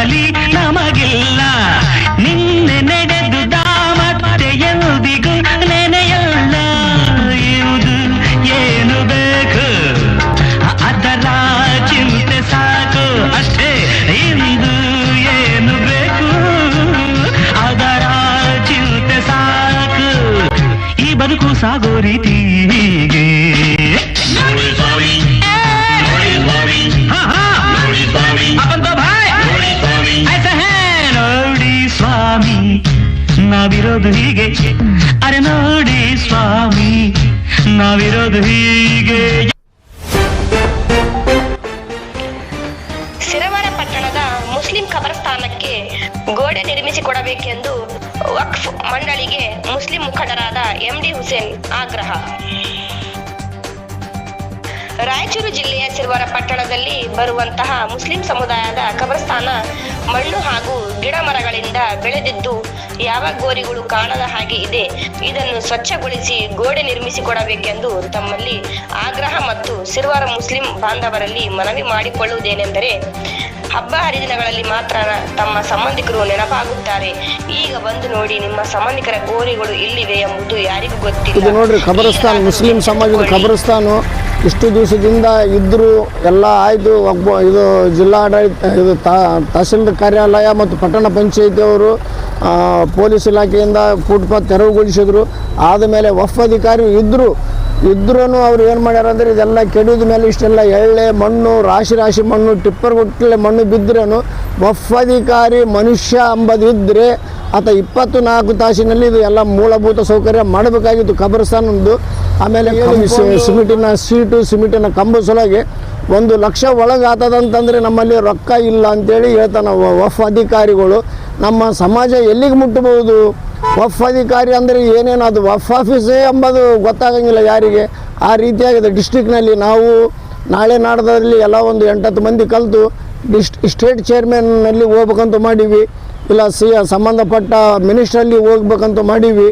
ಬಲಿ ನಮಗಿಲ್ಲ. ನಿನ್ನೆ ನಡೆದು ದಾಮತ್ತೆ ಎಂದಿಗೂ ನೆನೆಯಲ್ಲ. ಇರುವುದು ಏನು ಬೇಕು? ಅದರ ಚಿಂತೆ ಸಾಕು ಅಷ್ಟೇ. ಇಂದು ಏನು ಬೇಕು? ಅದರ ಚಿಂತೆ ಸಾಕು. ಈ ಬದುಕು ಸಾಗೋ ರೀತಿ ಹೀಗೆ. ನಾವಿರೋದು ಹೀಗೆ. ಅರೆ ನೋಡಿ ಸ್ವಾಮಿ, ನಾವಿರೋದು ಹೀಗೆ. ಸಿರವಾರ ಪಟ್ಟಣದ ಮುಸ್ಲಿಂ ಖಬರಸ್ಥಾನಕ್ಕೆ ಗೋಡೆ ನಿರ್ಮಿಸಿಕೊಡಬೇಕೆಂದು ವಕ್ಫ್ ಮಂಡಳಿಗೆ ಮುಸ್ಲಿಂ ಮುಖಂಡರಾದ ಎಂಡಿ ಹುಸೇನ್ ಆಗ್ರಹ. ರಾಯಚೂರು ಜಿಲ್ಲೆಯ ಸಿರ್ವಾರ ಪಟ್ಟಣದಲ್ಲಿ ಬರುವಂತಹ ಮುಸ್ಲಿಂ ಸಮುದಾಯದ ಕಬರಸ್ಥಾನ ಮಣ್ಣು ಹಾಗೂ ಗಿಡ ಮರಗಳಿಂದ ಬೆಳೆದಿದ್ದು ಯಾವ ಗೋರಿಗಳು ಕಾಣದ ಹಾಗೆ ಇದೆ. ಇದನ್ನು ಸ್ವಚ್ಛಗೊಳಿಸಿ ಗೋಡೆ ನಿರ್ಮಿಸಿಕೊಡಬೇಕೆಂದು ತಮ್ಮಲ್ಲಿ ಆಗ್ರಹ ಮತ್ತು ಸಿರ್ವಾರ ಮುಸ್ಲಿಂ ಬಾಂಧವರಲ್ಲಿ ಮನವಿ ಮಾಡಿಕೊಳ್ಳುವುದೇನೆಂದರೆ ಹಬ್ಬ ಹರಿದಿನಗಳಲ್ಲಿ ಮಾತ್ರ ತಮ್ಮ ಸಂಬಂಧಿಕರು ನೆನಪಾಗುತ್ತಾರೆ. ಈಗ ಬಂದು ನೋಡಿ ನಿಮ್ಮ ಸಂಬಂಧಿಕರ ಗೋರಿಗಳು ಇಲ್ಲಿವೆ ಎಂಬುದು ಯಾರಿಗೂ ಗೊತ್ತಿಲ್ಲ. ಇದು ನೋಡ್ರಿ ಖಬರಸ್ತಾನ್ ಮುಸ್ಲಿಂ ಸಮಾಜದ ಖಬರಸ್ತಾನು ಇಷ್ಟು ದಿವಸದಿಂದ ಇದ್ದರು ಎಲ್ಲ ಆಯಿತು. ಒಬ್ಬ ಇದು ಜಿಲ್ಲಾಡಳಿತ ಇದು ತಹಸೀಲ್ದಾರ್ ಕಾರ್ಯಾಲಯ ಮತ್ತು ಪಟ್ಟಣ ಪಂಚಾಯಿತಿಯವರು ಪೊಲೀಸ್ ಇಲಾಖೆಯಿಂದ ಫುಟ್ಪಾತ್ ತೆರವುಗೊಳಿಸಿದ್ರು. ಆದಮೇಲೆ ವಫ್ ಅಧಿಕಾರಿ ಇದ್ದರು ಇದ್ರೂ ಅವ್ರು ಏನು ಮಾಡ್ಯಾರ ಅಂದರೆ ಇದೆಲ್ಲ ಕೆಡಿದ ಮೇಲೆ ಇಷ್ಟೆಲ್ಲ ಎಳ್ಳೆ ಮಣ್ಣು ರಾಶಿ ರಾಶಿ ಮಣ್ಣು ಟಿಪ್ಪರ್ ಗುಟ್ಟಲೆ ಮಣ್ಣು ಬಿದ್ದರೂ ವಫಾಧಿಕಾರಿ ಮನುಷ್ಯ ಅಂಬದಿದ್ದರೆ ಆತ ಇಪ್ಪತ್ತು ನಾಲ್ಕು ತಾಸಿನಲ್ಲಿ ಇದು ಎಲ್ಲ ಮೂಲಭೂತ ಸೌಕರ್ಯ ಮಾಡಬೇಕಾಗಿತ್ತು ಕಬರಸ್ಥಾನದ್ದು ಆಮೇಲೆ ಸಿಮೆಂಟಿನ ಸೀಟು ಸಿಮೆಂಟಿನ ಕಂಬ ಸಲುವಾಗಿ ಒಂದು ಲಕ್ಷ ಒಳಗಾತದಂತಂದರೆ ನಮ್ಮಲ್ಲಿ ರೊಕ್ಕ ಇಲ್ಲ ಅಂತೇಳಿ ಹೇಳ್ತಾನೆ ವಫ್ ಅಧಿಕಾರಿಗಳು. ನಮ್ಮ ಸಮಾಜ ಎಲ್ಲಿಗೆ ಮುಟ್ಟಬಹುದು? ವಫ್ ಅಧಿಕಾರಿ ಅಂದರೆ ಏನೇನು? ಅದು ವಫ್ ಆಫೀಸೇ ಎಂಬುದು ಗೊತ್ತಾಗಂಗಿಲ್ಲ ಯಾರಿಗೆ. ಆ ರೀತಿಯಾಗಿದೆ. ಡಿಸ್ಟಿಕ್ನಲ್ಲಿ ನಾವು ನಾಳೆ ನಾಡದಲ್ಲಿ ಎಲ್ಲ ಒಂದು ಎಂಟತ್ತು ಮಂದಿ ಕಲಿತು ಡಿಸ್ಟ್ ಸ್ಟೇಟ್ ಚೇರ್ಮನ್ನಲ್ಲಿ ಹೋಗ್ಬೇಕಂತ ಮಾಡೀವಿ. ಇಲ್ಲ ಸಿ ಸಂಬಂಧಪಟ್ಟ ಮಿನಿಸ್ಟ್ರಲ್ಲಿ ಹೋಗ್ಬೇಕಂತ ಮಾಡೀವಿ.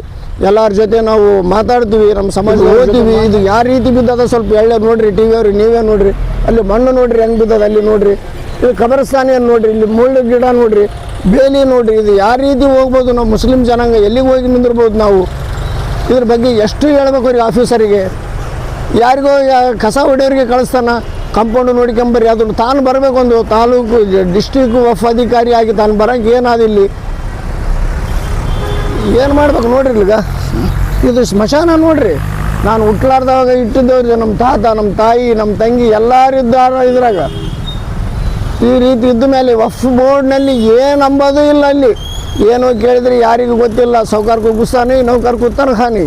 ಎಲ್ಲರ ಜೊತೆ ನಾವು ಮಾತಾಡ್ತೀವಿ. ನಮ್ಮ ಸಮಾಜ ಓದ್ತೀವಿ. ಇದು ಯಾವ ರೀತಿ ಬಿದ್ದದ? ಸ್ವಲ್ಪ ಎಳ್ಳೆ ನೋಡ್ರಿ. ಟಿ ವಿ ಅವ್ರಿ ನೀವೇ ನೋಡ್ರಿ. ಅಲ್ಲಿ ಮಣ್ಣು ನೋಡ್ರಿ, ಹೆಂಗ್ ಬಿದ್ದದ ಅಲ್ಲಿ ನೋಡ್ರಿ. ಇಲ್ಲಿ ಕಬರಸ್ಥಾನ ಏನು ನೋಡ್ರಿ, ಇಲ್ಲಿ ಮುಳ್ಳು ಗಿಡ ನೋಡ್ರಿ, ಬೇಲಿ ನೋಡ್ರಿ. ಇದು ಯಾವ ರೀತಿ ಹೋಗ್ಬೋದು ನಾವು ಮುಸ್ಲಿಂ ಜನಾಂಗ, ಎಲ್ಲಿಗೆ ಹೋಗಿ ನಿಂದಿರ್ಬೋದು ನಾವು? ಇದ್ರ ಬಗ್ಗೆ ಎಷ್ಟು ಹೇಳ್ಬೇಕು ರೀ ಆಫೀಸರಿಗೆ? ಯಾರಿಗೋ ಕಸ ಹೊಡೆಯೋರಿಗೆ ಕಳಿಸ್ತಾನ? ಕಂಪೌಂಡ್ ನೋಡ್ಕೊಂಬರಿ ಅದನ್ನು ತಾನು ಬರಬೇಕು ಒಂದು ತಾಲೂಕು ಡಿಸ್ಟಿಕ್ ವಫ್ ಅಧಿಕಾರಿ ಆಗಿ ತಾನು ಬರೋಕೆ ಏನಾದಿಲ್ಲಿ ಏನು ಮಾಡ್ಬೇಕು ನೋಡ್ರಿ ಇಲ್ಲಿಗ? ಇದು ಸ್ಮಶಾನ ನೋಡ್ರಿ. ನಾನು ಹುಟ್ಲಾರ್ದವಾಗ ಇಟ್ಟಿದ್ದವ್ರಿಗೆ ನಮ್ಮ ತಾತ, ನಮ್ಮ ತಾಯಿ, ನಮ್ಮ ತಂಗಿ ಎಲ್ಲರೂ ಇದ್ದಾರ ಇದ್ರಾಗ. ಈ ರೀತಿ ಇದ್ದ ಮೇಲೆ ವಫ್ ಬೋರ್ಡ್ನಲ್ಲಿ ಏನು ಅಂಬೋದು ಇಲ್ಲ ಅಲ್ಲಿ. ಏನೋ ಕೇಳಿದ್ರೆ ಯಾರಿಗೂ ಗೊತ್ತಿಲ್ಲ ಸೌಕಾರ ಕುಗ್ಗಿಸ್ತಾನೆ ನೌಕರ್ ಕೂತಾನೆ ಖಾನಿ